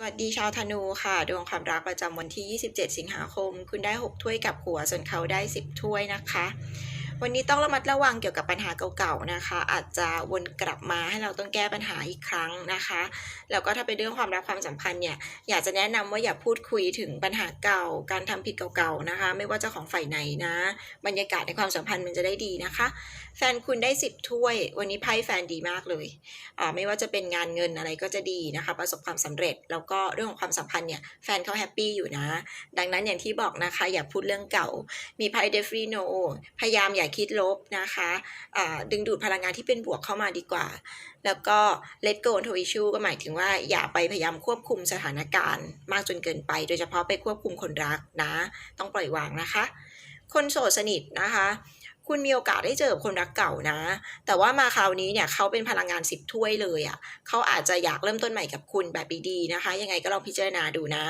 สวัสดีชาวธนูค่ะ ดวงความรักประจำวันที่ 27 สิงหาคม คุณได้ 6 ถ้วยกับหัว ส่วนเขาได้ 10 ถ้วยนะคะ วันนี้ต้องระมัดระวังเกี่ยวกับปัญหาเก่าๆนะคะ อาจจะวนกลับมาให้เราต้องแก้ปัญหาอีกครั้งนะคะ แล้วก็ถ้าเป็นเรื่องความรักความสัมพันธ์เนี่ยอยากจะแนะนำว่าอย่าพูดคุยถึงปัญหาเก่า การทำผิดเก่าๆนะคะ ไม่ว่าจะของฝ่ายไหนนะ บรรยากาศในความสัมพันธ์มันจะได้ดีนะคะ แฟนคุณได้10ถ้วย วันนี้ไพ่แฟนดีมากเลยอ่าไม่ว่าจะเป็นงานเงินอะไรก็จะดีนะคะ ประสบความสำเร็จแล้วก็เรื่องของความสัมพันธ์เนี่ยแฟนเขาแฮปปี้อยู่นะ ดังนั้นอย่างที่บอกนะคะ อย่าพูดเรื่องเก่ามีไพ่เดฟรีโนพยายามอย่าคิดลบนะคะอ่าดึงดูดพลังงานที่เป็นบวกเข้ามาดีกว่า แล้วก็ let go to issue ก็หมายถึงว่าอย่าไปพยายามควบคุมสถานการณ์ มากจนเกินไป โดยเฉพาะไปควบคุมคนรักนะ ต้องปล่อยวางนะคะ คนโสดสนิทนะคะคุณมีโอกาสได้เจอคนรักเก่านะ แต่ว่ามาคราวนี้เนี่ยเขาเป็นพลังงานสิบถ้วยเลยอะ่ะ เขาอาจจะอยากเริ่มต้นใหม่กับคุณแบบดีๆนะคะ ยังไงก็ลองพิจารณาดูนะ